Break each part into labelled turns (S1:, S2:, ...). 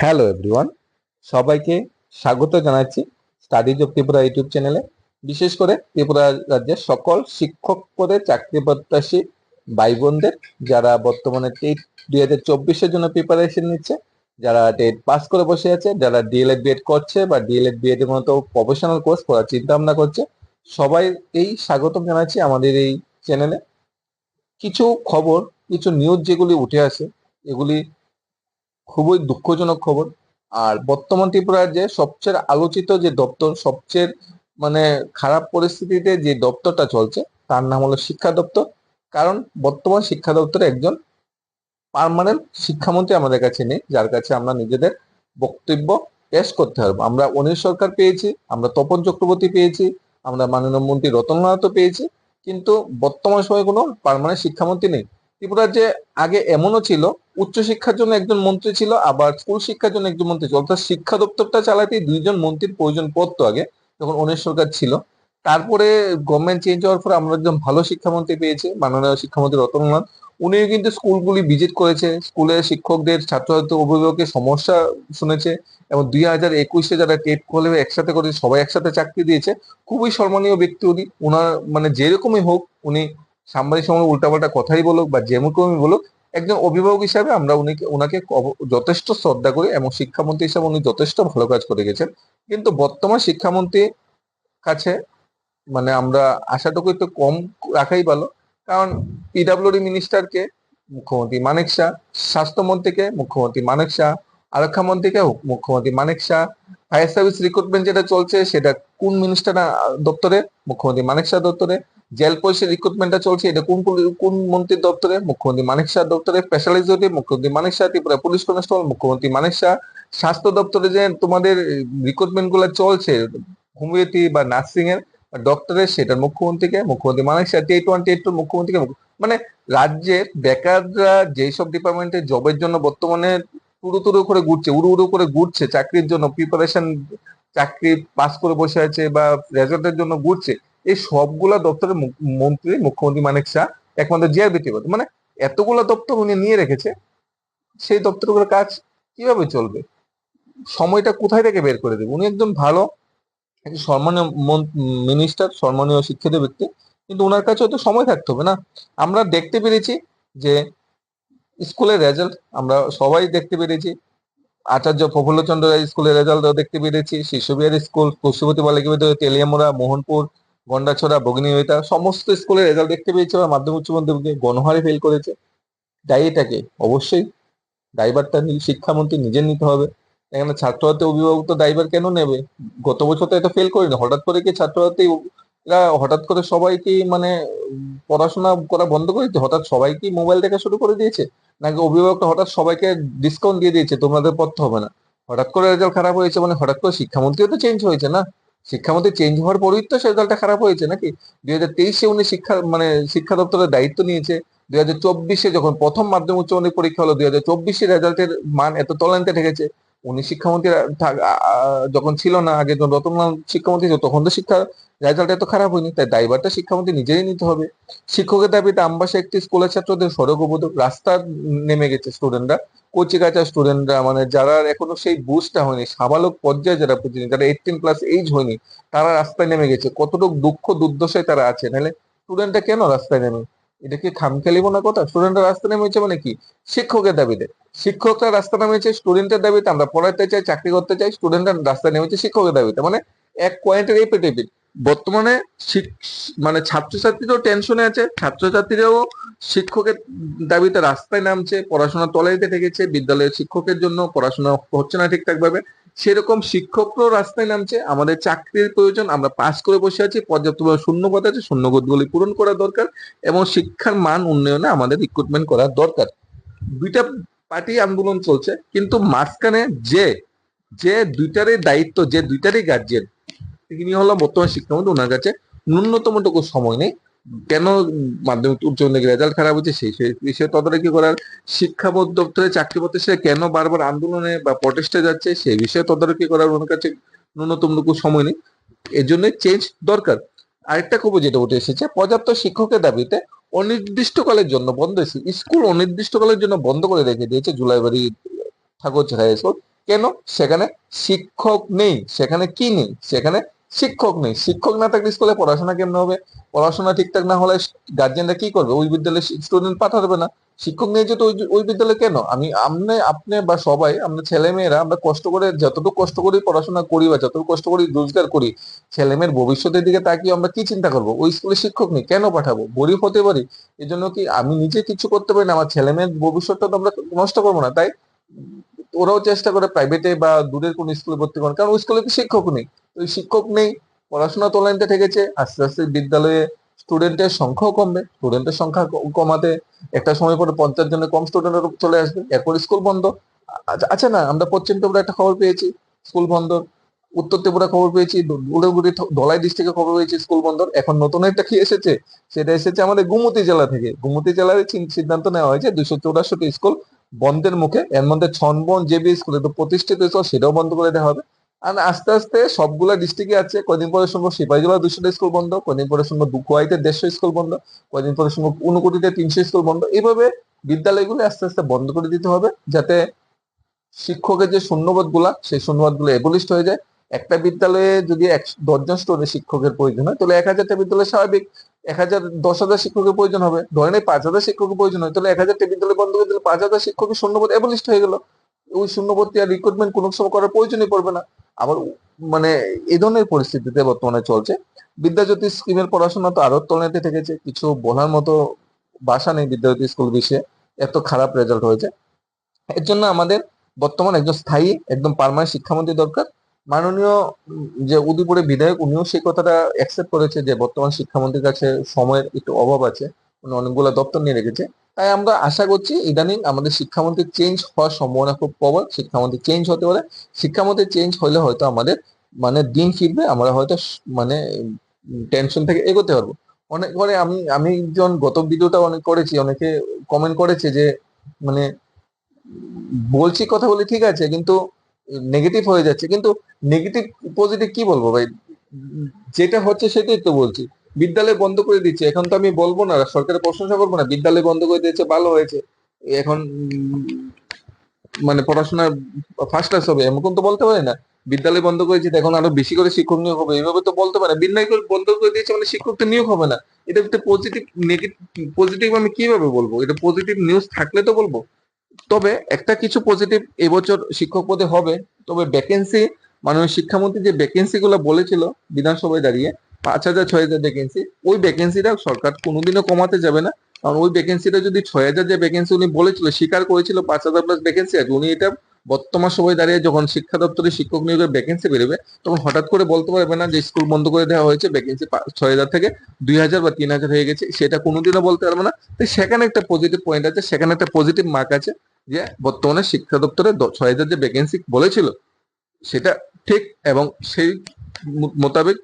S1: Hello everyone সবাইকে স্বাগত জানাচ্ছি স্টাডিজ অফ ত্রিপুরা ইউটিউব চ্যানেলে বিশেষ করে ত্রিপুরা রাজ্যের সকল শিক্ষক পদে চাকরি প্রত্যাশী ভাই বোনদের যারা বর্তমানে টেট দুই হাজার চব্বিশের জন্য প্রিপারেশন নিচ্ছে, যারা টেট পাস করে বসে আছে, যারা ডিএলএড বিএড করছে বা ডিএলএড বিএড এর মতো প্রফেশনাল কোর্স করার চিন্তা ভাবনা করছে সবাই এই স্বাগতম জানাচ্ছি আমাদের এই চ্যানেলে কিছু খবর, কিছু নিউজ যেগুলি উঠে আসে, এগুলি খুবই দুঃখজনক খবর। আর বর্তমান ত্রিপুরার যে সবচেয়ে আলোচিত যে দপ্তর, সবচেয়ে মানে খারাপ পরিস্থিতিতে যে দপ্তরটা চলছে, তার নাম হলো শিক্ষা দপ্তর। কারণ বর্তমান শিক্ষা দপ্তরে একজন পার্মানেন্ট শিক্ষামন্ত্রী আমাদের কাছে নেই, যার কাছে আমরা নিজেদের বক্তব্য পেশ করতে পারব। আমরা অনিল সরকার পেয়েছি, আমরা তপন চক্রবর্তী পেয়েছি, আমরা মাননীয় মন্ত্রী রতননাথও পেয়েছি, কিন্তু বর্তমান সময়ে কোনো পার্মানেন্ট শিক্ষামন্ত্রী নেই। ত্রিপুরার যে আগে এমনও ছিল উচ্চশিক্ষার জন্য একজন মন্ত্রী ছিল, আবার স্কুল শিক্ষার জন্য একজন মন্ত্রী ছিল। অর্থাৎ শিক্ষা দপ্তরটা চালাতে দুইজন মন্ত্রীর প্রয়োজন পড়তো আগে, যখন অনিল সরকার ছিল। তারপরে গভর্নমেন্ট চেঞ্জ হওয়ার পর আমরা একজন ভালো শিক্ষামন্ত্রী পেয়েছি, মাননীয় শিক্ষামন্ত্রী রতনলাল উনিও কিন্তু স্কুলগুলি ভিজিট করেছে। স্কুলে শিক্ষকদের, ছাত্রছাত্রী, অভিভাবকের সমস্যা শুনেছে এবং দুই হাজার একুশে যারা টেট করলে একসাথে করে সবাই একসাথে চাকরি দিয়েছে। খুবই সম্মানীয় ব্যক্তি উনি। ওনার মানে যেরকমই হোক, উনি সাংবাদিক সময় উল্টাপাল্টা কথাই বলুক বা যেরকমই বলুক, একজন অভিভাবক হিসাবে আমরা উনিকে ওনাকে যথেষ্ট শ্রদ্ধা করি এবং শিক্ষামন্ত্রী হিসাবে উনি যথেষ্ট ভালো কাজ করে গেছেন। কিন্তু বর্তমান শিক্ষামন্ত্রী কাছে মানে আমরা আশাটুকু একটু কম রাখাই ভালো। কারণ পিডাব্লিউডি মিনিস্টারকে মুখ্যমন্ত্রী মানিক শাহ, স্বাস্থ্যমন্ত্রীকে মুখ্যমন্ত্রী মানিক শাহ, আরক্ষা মন্ত্রীকে মুখ্যমন্ত্রী Manik Shah fire service recruitment যেটা চলছে সেটা কোন মিনিস্টার দপ্তরে? মুখ্যমন্ত্রী মানিক শাহ দপ্তরে। জেল পুলিশের রিক্রুটমেন্টটা চলছে, এটা কোন কোন মন্ত্রীর দপ্তরে? মুখ্যমন্ত্রী মানিক শাহ দপ্তরে স্পেশালিস্ট মুখ্যমন্ত্রী মানিক শাহ, ত্রিপুরা পুলিশ কনস্টেবল মুখ্যমন্ত্রী মানিক শাহ। স্বাস্থ্য দপ্তরে যে তোমাদের রিক্রুটমেন্টগুলো চলছে হোমিওপ্যাথি বা নার্সিং এর ডক্টরের সেটার মুখ্যমন্ত্রীকে, মুখ্যমন্ত্রী Manik Shah TET one TET two মুখ্যমন্ত্রীকে মুখ্য- মানে রাজ্যের বেকাররা যেসব ডিপার্টমেন্টে জবের জন্য বর্তমানে তুরু তুরু করে ঘুরছে, উড়ু উড়ু করে ঘুরছে, চাকরির জন্য প্রিপারেশন চাকরি পাস করে বসে আছে বা রেজাল্টের জন্য ঘুরছে এই সবগুলা দপ্তরের মন্ত্রী, মুখ্যমন্ত্রী মানিক শাহ একমাত্র জিআর ব্যক্তিগত মানে এতগুলা দপ্তর উনি নিয়ে রেখেছে, সেই দপ্তরগুলোর কাজ কীভাবে চলবে? সময়টা কোথায় থেকে বের করে দেবে? উনি একজন ভালো সম্মানীয় মিনিস্টার সম্মানীয় শিক্ষিত ব্যক্তি, কিন্তু ওনার কাছে হয়তো সময় থাকতে হবে না। আমরা দেখতে পেরেছি যে স্কুলের রেজাল্ট আমরা সবাই দেখতে পেরেছি। আচার্য প্রফুল্লচন্দ্র রায় স্কুলের রেজাল্ট দেখতে পেরেছি। শিশুবিহার স্কুল, পশুপতি বালিকা বিদ্যালয়, তেলিয়ামুড়া, মোহনপুর গন্ডাছড়া ভগিনীয়তা সমস্ত স্কুলের রেজাল্ট দেখতে পেয়েছে বা মাধ্যমিক উচ্চ মাধ্যমিকে। গণহারে ফেল করেছে। তাই এটাকে অবশ্যই দায়ভারটা শিক্ষামন্ত্রী নিজের নিতে হবে। এখানে ছাত্রছাত্রী অভিভাবক তো দায়ভার কেন নেবে? গত বছর তো এটা ফেল করেনি। হঠাৎ করে কি ছাত্রছাত্রী এরা হঠাৎ করে সবাই কি মানে পড়াশোনা করা বন্ধ করে দিয়েছে? হঠাৎ সবাই কি মোবাইল দেখা শুরু করে দিয়েছে? নাকি অভিভাবকটা হঠাৎ সবাইকে ডিসকাউন্ট দিয়ে দিয়েছে? তোমাদের পড়তে হবে না। হঠাৎ করে রেজাল্ট খারাপ হয়েছে মানে হঠাৎ করে শিক্ষামন্ত্রীও তো চেঞ্জ হয়েছে না? শিক্ষামন্ত্রী চেঞ্জ হওয়ার পরই তো সে রেজাল্টটা খারাপ হয়েছে নাকি? দুই হাজার তেইশে উনি শিক্ষা মানে শিক্ষা দপ্তরের দায়িত্ব নিয়েছে। দুই হাজার চব্বিশে যখন প্রথম মাধ্যমিক উচ্চ মাধ্যমিক পরীক্ষা হলো দুই হাজার চব্বিশে রেজাল্টের মান এত তলানিতে ঠেকেছে। উনি শিক্ষামন্ত্রী যখন ছিল না, আগে রতনলাল শিক্ষামন্ত্রী ছিল, তখন তো শিক্ষা রেজাল্ট এত খারাপ হয়নি, তাই দায়ভারটা শিক্ষামন্ত্রী নিজেরই নিতে হবে। শিক্ষকের দাবিতে আমবাসে একটি স্কুলের ছাত্রদের সড়ক অবরোধ, রাস্তা নেমে গেছে স্টুডেন্টরা কচিকাচা স্টুডেন্টরা মানে যারা এখনও সেই বুঝটা হয়নি, সাবালক পর্যায়ে যারা বুঝিনি যারা এইটিন প্লাস এইজ হয়নি, তারা রাস্তায় নেমে গেছে। কতটুকু দুঃখ দুর্দশায় তারা আছে? নাহলে স্টুডেন্টরা কেন রাস্তায় নেমে? এটা কি খামখেলিব না কথা? স্টুডেন্টরা রাস্তায় নেমেছে মানে কি? শিক্ষকের দাবিতে। শিক্ষকরা রাস্তা নেমেছে স্টুডেন্টের দাবিতে। আমরা পড়াতে চাই, চাকরি করতে চাই স্টুডেন্টরা রাস্তা নেমেছে শিক্ষকের দাবিতে। মানে এক পয়েন্টের এই পেটেপিট বর্তমানে মানে ছাত্রছাত্রীরাও টেনশনে আছে, ছাত্রছাত্রীরাও শিক্ষকের দাবিতে রাস্তায় নামছে, পড়াশোনা তলাইতে ঠেকেছে বিদ্যালয়ের শিক্ষকের জন্য পড়াশোনা হচ্ছে না ঠিকঠাক ভাবে সেরকম শিক্ষকরাও রাস্তায় নামছে, আমাদের চাকরির প্রয়োজন, আমরা পাস করে বসে আছি, পর্যাপ্ত শূন্যপদ আছে শূন্যপদগুলি পূরণ করা দরকার এবং শিক্ষার মান উন্নয়নে আমাদের রিক্রুটমেন্ট করা দরকার। দুইটা পার্টি আন্দোলন চলছে, কিন্তু মাঝখানে যে যে দুইটারই দায়িত্ব, যে দুইটারই গার্জিয়ান তিনি হলো বর্তমান শিক্ষামন্ত্রী ওনার কাছে ন্যূনতমটুকু সময় নেই। কেন মাধ্যমিক উচ্চ মাধ্যমিক রেজাল্ট খারাপ হচ্ছে? সেই বিষয়ে তদারকি করার শিক্ষা বোর্ড দপ্তরে চাকরি সে কেন বারবার আন্দোলনে বা প্রটেস্টে যাচ্ছে? সেই বিষয়ে তদারকি করার ওনার কাছে ন্যূনতমটুকু সময় নেই। এর জন্য চেঞ্জ দরকার। আরেকটা খবর যেটা উঠে এসেছে, পর্যাপ্ত শিক্ষকের দাবিতে অনির্দিষ্টকালের জন্য বন্ধ স্কুল অনির্দিষ্টকালের জন্য বন্ধ করে রেখে দিয়েছে জুলাইবাড়ি ঠাকুর হাই স্কুল। কেন? সেখানে শিক্ষক নেই, সেখানে কি নেই? সেখানে শিক্ষক নেই। শিক্ষক না থাকলে স্কুলে পড়াশোনা কেমন হবে? পড়াশোনা ঠিকঠাক না হলে গার্জেনরা কি করবে? ওই বিদ্যালয়ে স্টুডেন্ট পাঠাবে না। শিক্ষক নেই যেহেতু ওই বিদ্যালয়ে কেন? আমি আপনি আপনি বা সবাই আমরা ছেলে মেয়েরা আমরা কষ্ট করে, যতটুকু কষ্ট করি পড়াশোনা করি বা যতটুকু কষ্ট করি রোজগার করি ছেলে মেয়ের ভবিষ্যতের দিকে তাকিয়ে আমরা কি চিন্তা করব? ওই স্কুলে শিক্ষক নেই। কেন পাঠাবো? গরিব হতে পারি। এই জন্য কি আমি নিজে কিছু করতে পারি না? আমার ছেলে মেয়ের ভবিষ্যৎটা তো আমরা নষ্ট করব না। তাই ওরাও চেষ্টা করে প্রাইভেটে বা দূরের কোন স্কুলে ভর্তি করেন কারণ ওই স্কুলে তো শিক্ষক নেই। ওই শিক্ষক নেই, পড়াশোনা তো লাইনতে ঠেকেছে, আস্তে আস্তে বিদ্যালয়ে স্টুডেন্টের সংখ্যাও কমবে। স্টুডেন্টের সংখ্যা কমাতে একটা সময় পরে পঞ্চাশ জনের কম স্টুডেন্ট চলে আসবে, এরপর স্কুল বন্ধ। আচ্ছা আচ্ছা না, আমরা পশ্চিম ত্রিপুরা একটা খবর পেয়েছি স্কুল বন্ধ। উত্তর ত্রিপুরা খবর পেয়েছি উড়েগুড়ি ধলাই ডিস্ট্রিক্টে খবর পেয়েছি স্কুল বন্ধ এখন নতুন একটা কি এসেছে? সেটা এসেছে আমাদের গুমতি জেলা থেকে। গুমতি জেলার সিদ্ধান্ত নেওয়া হয়েছে দুশো চৌরাশিটি স্কুল বন্ধের মুখে, এর মধ্যে ছনবন জেবি স্কুল প্রতিষ্ঠিত স্কুল সেটাও বন্ধ করে দেওয়া হবে। আর আস্তে আস্তে সবগুলা ডিস্ট্রিক্টে আছে কদিন পরে শুনব সিপাহীজলা দুশোটা স্কুল বন্ধ কদিন পরে শুনব দুকুয়াইতে দেড়শো স্কুল বন্ধ কদিন পরে শুনব উনকোটিতে তিনশো স্কুল বন্ধ। এইভাবে বিদ্যালয়গুলো আস্তে আস্তে বন্ধ করে দিতে হবে, যাতে শিক্ষকের যে শূন্যবোধগুলা সেই শূন্যবোধগুলো এবলিস্ট হয়ে যায়। একটা বিদ্যালয়ে যদি এক দশজন স্টোরে শিক্ষকের প্রয়োজন হয়, তাহলে এক হাজারটা বিদ্যালয় স্বাভাবিক। এক হাজার দশ হাজার শিক্ষকের প্রয়োজন হবে। ধরেন এই পাঁচ হাজার শিক্ষকের প্রয়োজন হয়। তাহলে এক হাজারটা বিদ্যালয় বন্ধ করে দিলে পাঁচ হাজার শিক্ষকের শূন্যবোধ এবলিস্ট হয়ে গেল। ওই শূন্যবর্তী আর রিক্রুটমেন্ট কোনো সময় করার প্রয়োজনই পড়বে না। আবার মানে এ ধরনের পরিস্থিতিতে বর্তমানে চলছে। বিদ্যাজ্যোতি স্কিমের পড়াশোনা তো আরও তলানিতে থেকেছে। কিছু বলার মতো বাসা নেই বিদ্যাজ্যোতি স্কুল বিষয়ে। এত খারাপ রেজাল্ট হয়েছে। এর জন্য আমাদের বর্তমান একজন স্থায়ী, একদম পারমানেন্ট শিক্ষামন্ত্রী দরকার। মাননীয় যে উদয়পুরের বিধায়ক, উনিও সেই কথাটা অ্যাকসেপ্ট করেছে যে বর্তমান শিক্ষামন্ত্রীর কাছে সময়ের একটু অভাব আছে, উনি অনেকগুলো দপ্তর নিয়ে রেখেছে। তাই আমরা আশা করছি ইদানিং আমাদের শিক্ষামন্ত্রী চেঞ্জ হওয়ার সম্ভাবনা খুব প্রবল, শিক্ষামন্ত্রী চেঞ্জ হতে পারে। শিক্ষামন্ত্রী চেঞ্জ হলে হয়তো আমাদের মানে দিন ফিরবে, আমরা হয়তো মানে টেনশন থেকে এগোতে পারব। অনেক করে আমি আমি যখন গত ভিডিওটা অনেক করেছি, অনেকে কমেন্ট করেছে যে মানে বলছি কথা বলি ঠিক আছে, কিন্তু নেগেটিভ হয়ে যাচ্ছে। কিন্তু নেগেটিভ পজিটিভ কি বলব ভাই? যেটা হচ্ছে সেটাই তো বলছি। বিদ্যালয় বন্ধ করে দিচ্ছে। এখন তো আমি বলব না, সরকারের প্রশংসা করব না। বিদ্যালয় বন্ধ করে দিয়েছে, ভালো হয়েছে। এখন মানে পড়াশোনা ফার্স্ট ক্লাস হবে এমন তো বলতে পারে না। বিদ্যালয় বন্ধ করেছে এখন আরও বেশি করে শিক্ষক নিয়োগ হবে। এইভাবে তো বলতে পারে বিদ্যালয় বন্ধ করে দিয়েছে মানে শিক্ষক তো নিয়োগ হবে না। এটা পজিটিভ নেগেটিভ পজিটিভ আমি কীভাবে বলব? এটা পজিটিভ নিউজ থাকলে তো বলব। তবে একটা কিছু পজিটিভ এবছর শিক্ষক পদে হবে। তবে ভ্যাকেন্সি মাননীয় শিক্ষামন্ত্রী যে ভ্যাকেন্সি গুলো বলেছিল বিধানসভায় দাঁড়িয়ে, পাঁচ হাজার, ছয় হাজার ভ্যাকেন্সি ওই ভ্যাকেন্সিটা সরকার কোনোদিনও কমাতে যাবে না। কারণ ওই ভ্যাকেন্সিটা যদি ছয় হাজার যে ভ্যাকেন্সি উনি বলেছিল, স্বীকার করেছিল পাঁচ হাজার প্লাস ভ্যাকেন্সি আছে উনি এটা বর্তমান সময় দাঁড়িয়ে যখন শিক্ষা দপ্তরে শিক্ষক নিয়োগের ভ্যাকেন্সি বেরোবে, তখন হঠাৎ করে বলতে পারবে না যে স্কুল বন্ধ করে দেওয়া হয়েছে ভ্যাকেন্সি ছয় হাজার থেকে দুই হাজার বা তিন হাজার হয়ে গেছে, সেটা কোনোদিনও বলতে পারবে না। তো সেখানে একটা পজিটিভ পয়েন্ট আছে, সেখানে একটা পজিটিভ মার্ক আছে। যে বর্তমানে শিক্ষা দপ্তরে ছয় হাজার যে ভ্যাকেন্সি বলেছিল, সেটা ঠিক এবং সেই মোতাবেক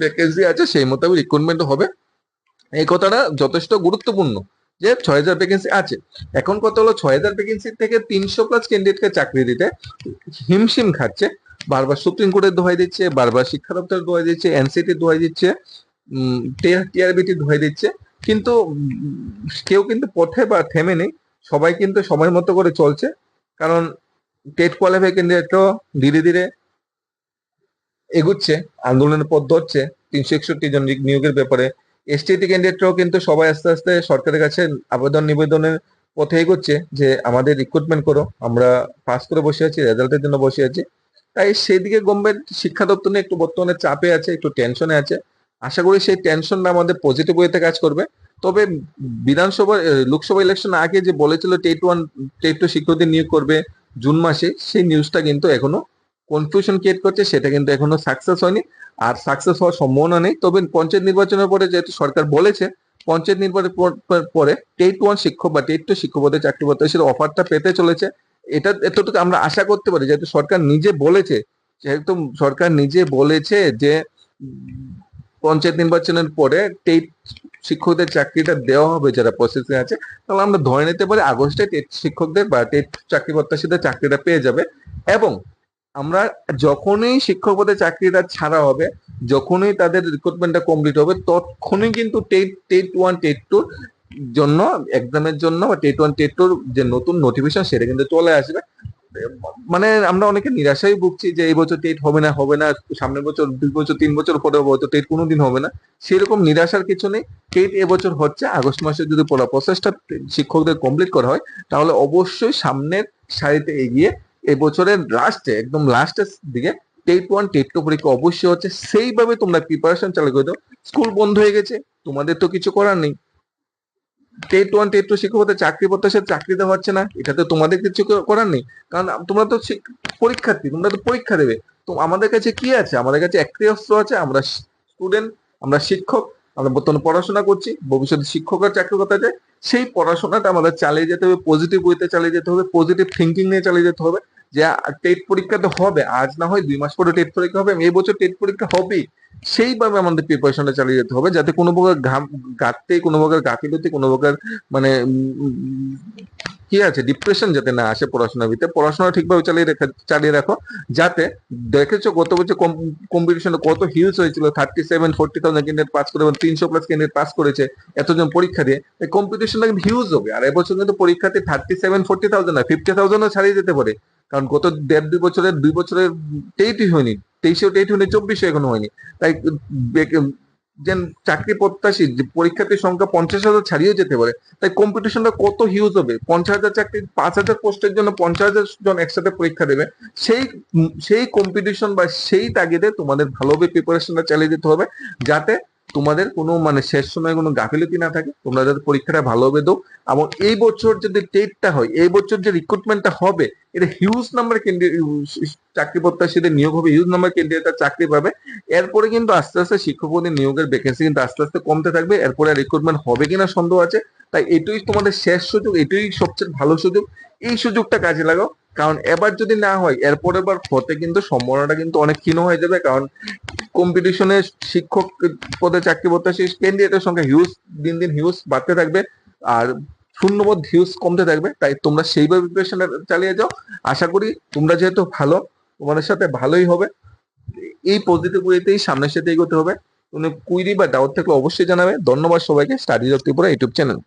S1: ভ্যাকেন্সি আছে, সেই মোতাবেক রিক্রুটমেন্ট হবে। এই কথাটা যথেষ্ট গুরুত্বপূর্ণ যে ছয় হাজার ভ্যাকেন্সি আছে। এখন কথা হলো ছয় হাজার ভ্যাকেন্সি থেকে তিনশো প্লাস ক্যান্ডিডেটকে চাকরি দিতে হিমশিম খাচ্ছে, বারবার সুপ্রিম কোর্টের দোহাই দিচ্ছে, বারবার শিক্ষা দপ্তরের দোহাই দিচ্ছে এনসিটির দোহাই দিচ্ছে টিআরবিটি দোহাই দিচ্ছে, কিন্তু কেউ কিন্তু পথে বা থেমে নেই। সবাই কিন্তু সময় মতো করে চলছে। কারণ টেট কোয়ালিফাই ক্যান্ডিডেটও ধীরে ধীরে এগুচ্ছে, আন্দোলনের পথ ধরছে। তিনশো একষট্টি জন নিয়োগের ব্যাপারে এসটিটি ক্যান্ডিডেটরাও কিন্তু সবাই আস্তে আস্তে সরকারের কাছে আবেদন নিবেদনের পথে এগোচ্ছে যে, আমাদের রিক্রুটমেন্ট করো, আমরা পাস করে বসে আছি রেজাল্টের জন্য বসে আছি। তাই সেই দিকে গভর্নমেন্ট শিক্ষা দপ্তর নিয়ে একটু বর্তমানে চাপে আছে, একটু টেনশনে আছে। আশা করি সেই টেনশনটা আমাদের পজিটিভ ওয়েতে কাজ করবে। তবে বিধানসভা লোকসভা ইলেকশন আগে যে বলেছিল টেট ওয়ান, টেট টু শিক্ষকদের নিয়োগ করবে জুন মাসে, সেই নিউজটা কিন্তু এখনও কনফিউশন ক্রিয়েট করছে, সেটা কিন্তু এখনও সাকসেস হয়নি। আর সাকসেস হওয়ার সম্ভাবনা নেই। তবে পঞ্চায়েত নির্বাচনের পরে যেহেতু সরকার বলেছে, পঞ্চায়েত নির্বাচনের পর- টেট ওয়ান শিক্ষক বা টেট টু শিক্ষক পদে চাকরি প্রত্যাশীর অফারটা পেতে চলেছে। এটা এতটুকু আমরা আশা করতে পারি, যেহেতু সরকার নিজে বলেছে, যেহেতু সরকার নিজে বলেছে যে পঞ্চায়েত নির্বাচনের পরে টেট শিক্ষকদের চাকরিটা দেওয়া হবে, যারা প্রসেসে আছে, তাহলে আমরা ধরে নিতে পারি আগস্টে টেট শিক্ষকদের বা টেট চাকরি প্রত্যাশীদের চাকরিটা পেয়ে যাবে। এবং আমরা যখনই শিক্ষক পদে চাকরিটা ছাড়া হবে, যখনই তাদের রিক্রুটমেন্টটা কমপ্লিট হবে, তখনই কিন্তু টেট টেট ওয়ান টেট টুর জন্য এক্সামের জন্য বা টেট ওয়ান টেট টুর যে নতুন নোটিফিকেশন সেটা কিন্তু চলে আসবে। মানে আমরা অনেকে নিরাশাই ভুগছি যে এই বছর টেট হবে না হবে না, সামনের বছর, দুই বছর, তিন বছর পরে হয়তো টেট কোনোদিন হবে না। সেরকম নিরাশার কিছু নেই। টেট এবছর হচ্ছে, আগস্ট মাসে যদি পুরো প্রসেসটা শিক্ষকদের কমপ্লিট করা হয়, তাহলে অবশ্যই সামনের সারিতে এগিয়ে এবছরের লাস্টে একদম লাস্টের দিকে টেট ওয়ান টেট টু পরীক্ষা অবশ্যই হচ্ছে। সেইভাবে তোমরা প্রিপারেশন চালু করে দাও। স্কুল বন্ধ হয়ে গেছে, তোমাদের তো কিছু করার নেই। টেট ওয়ান টেট টু শিক্ষকদের চাকরি প্রত্যাশার চাকরি দেওয়া হচ্ছে না। এটা তো তোমাদের কিছু করার নেই। কারণ তোমরা তো পরীক্ষার্থী, তোমরা তো পরীক্ষা দেবে। তো আমাদের কাছে কি আছে? আমাদের কাছে একটাই অস্ত্র আছে। আমরা স্টুডেন্ট আমরা শিক্ষক, আমরা বর্তমানে পড়াশোনা করছি। ভবিষ্যতে শিক্ষকের চাকরি করতে চাই। সেই পড়াশোনাটা আমাদের চালিয়ে যেতে হবে পজিটিভ ওয়েতে চালিয়ে যেতে হবে পজিটিভ থিঙ্কিং নিয়ে চালিয়ে যেতে হবে। যে টেট পরীক্ষা তো হবে, আজ না হয় দুই মাস পরে টেট পরীক্ষা হবে এই বছর টেট পরীক্ষা হবে সেইভাবে আমাদের প্রিপারেশনটা চালিয়ে যেতে হবে, যাতে কোনো প্রকার ঘাম, ঘাটতে, কোনো প্রকার গাফিলতি, কোনো প্রকার মানে কি আছে? ডিপ্রেশন যাতে না আসে পড়াশোনার ভিতরে, পড়াশোনা ঠিকভাবে চালিয়ে রেখে, চালিয়ে রাখো। যাতে দেখেছ গত বছর কম্পিটিশনে কত হিউজ হয়েছিল thirty seven forty thousand candidate pass করে এবং তিনশো প্লাস ক্যান্ডিডেট পাস করেছে এতজন পরীক্ষা দিয়ে। এই কম্পিটিশনটা কিন্তু হিউজ হবে। আর এবছর কিন্তু পরীক্ষাতে থার্টি সেভেন ফোর্টি থাউজেন্ড না ফিফটি থাউজেন্ডও ছাড়িয়ে যেতে পারে। কারণ গত দেড় দুই বছরের দুই বছরের টেটই হয়নি, তেইশেও টেট হয়নি, চব্বিশে এখনও হয়নি। তাই যে চাকরি প্রত্যাশী, যে পরীক্ষার্থীর সংখ্যা পঞ্চাশ হাজার ছাড়িয়ে যেতে পারে, তাই কম্পিটিশনটা কত হিউজ হবে? পঞ্চাশ হাজার চাকরি, পাঁচ হাজার পোস্টের জন্য পঞ্চাশ হাজার জন একসাথে পরীক্ষা দেবে, সেই সেই কম্পিটিশন বা সেই তাগিদে তোমাদের ভালোভাবে প্রিপারেশনটা চালিয়ে যেতে হবে, যাতে তোমাদের কোনো মানে শেষ সময় কোনো গাফিলতি না থাকে, তোমরা যাতে পরীক্ষাটা ভালোভাবে দাও। এবং এই বছর যদি টেটটা হয়, এই বছর যে রিক্রুটমেন্টটা হবে, এটা হিউজ নাম্বার চাকরি প্রত্যাশীদের নিয়োগ হবে হিউজ নাম্বার ক্যান্ডিডেট চাকরি পাবে। এরপরে কিন্তু আস্তে আস্তে শিক্ষক পদে নিয়োগের ভ্যাকেন্সি কিন্তু আস্তে আস্তে কমতে থাকবে। এরপরে রিক্রুটমেন্ট হবে কিনা সন্দেহ আছে। তাই এটাই তোমাদের শেষ সুযোগ এটাই সবচেয়ে ভালো সুযোগ। এই সুযোগটা কাজে লাগাও। কারণ এবার যদি না হয় এরপরের এবার হতে কিন্তু সম্ভাবনাটা কিন্তু অনেক ক্ষীণ হয়ে যাবে। কারণ কম্পিটিশনে শিক্ষক পদে চাকরি প্রত্যাশী ক্যান্ডিডেটের সংখ্যা হিউজ দিন দিন হিউজ বাড়তে থাকবে আর শূন্যবোধ হিউজ কমতে থাকবে। তাই তোমরা সেইভাবে প্রিপারেশন চালিয়ে যাও। আশা করি তোমরা যেহেতু ভালো, তোমাদের সাথে ভালোই হবে। এই পজিটিভ ওয়েতেই সামনের সাথে এগোতে হবে। কোনো কুইরি বা ডাউট থাকলে অবশ্যই জানাবে। ধন্যবাদ সবাইকে। Study Tripura YouTube channel